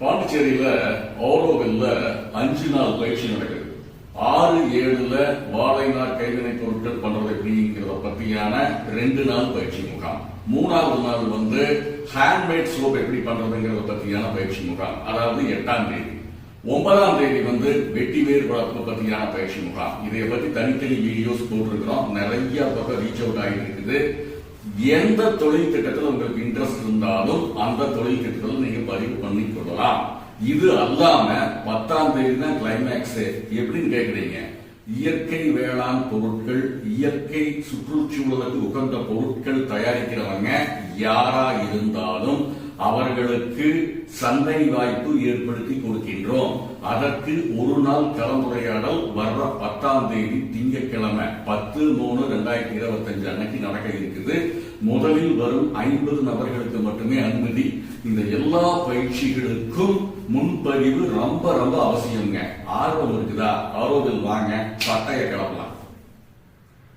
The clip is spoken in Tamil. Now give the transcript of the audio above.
பாண்டிச்சேரியில ஓரோவில்ல அஞ்சு நாள் பயிற்சி நடக்குது. ஆறு ஏழுல வாழைநார் கைவினை பொருட்கள் பண்றது எப்படிங்கிறத பத்தியான ரெண்டு நாள் பயிற்சி முகாம். மூணாவது நாள் வந்து ஹேண்ட்மேட் சோப் எப்படி பண்றதுங்கிறத பத்தியான பயிற்சி முகாம். அதாவது எட்டாம் தேதி. ஒன்பதாம் தேதி வந்து வெட்டி வேர் வளர்ப்பு பத்தியான பயிற்சி முகாம். இதை பத்தி தனித்தனி வீடியோஸ் போட்டிருக்கிறோம். நிறைய பக்கம் ரீச் அவுட் ஆகிட்டு இருக்குது. எந்த தொழில் திட்டத்தில் உங்களுக்கு இன்ட்ரெஸ்ட் இருந்தாலும் அந்த தொழில் திட்டத்தில் நீங்க பதிவு பண்ணி கொள்ளலாம். இது அல்லாம பத்தாம் தேதி தான் கிளைமேக்ஸ் எப்படின்னு கேக்குறீங்க? இயற்கை வேளாண் பொருட்கள் இயற்கை சுற்றுச்சூழலுக்கு உகந்த பொருட்கள் தயாரிக்கிறவங்க யாரா இருந்தாலும் அவர்களுக்கு சந்தை வாய்ப்பு ஏற்படுத்தி கொடுக்கின்றோம். அதற்கு ஒரு நாள் கலந்துரையாடல் வர்ற பத்தாம் தேதி திங்கட்கிழமை பத்து மூணு ரெண்டாயிரத்தி இருபத்தஞ்சு அன்னைக்கு நடக்க இருக்குது. முதலில் வரும் ஐம்பது நபர்களுக்கு மட்டுமே அனுமதி. இந்த எல்லா பயிற்சிகளுக்கும் முன்பதிவு ரொம்ப ரொம்ப அவசியம்ங்க. ஆர்வம் இருக்குதா? ஆரோக்கியம் வாங்க பட்டைய கிளப்பலாம்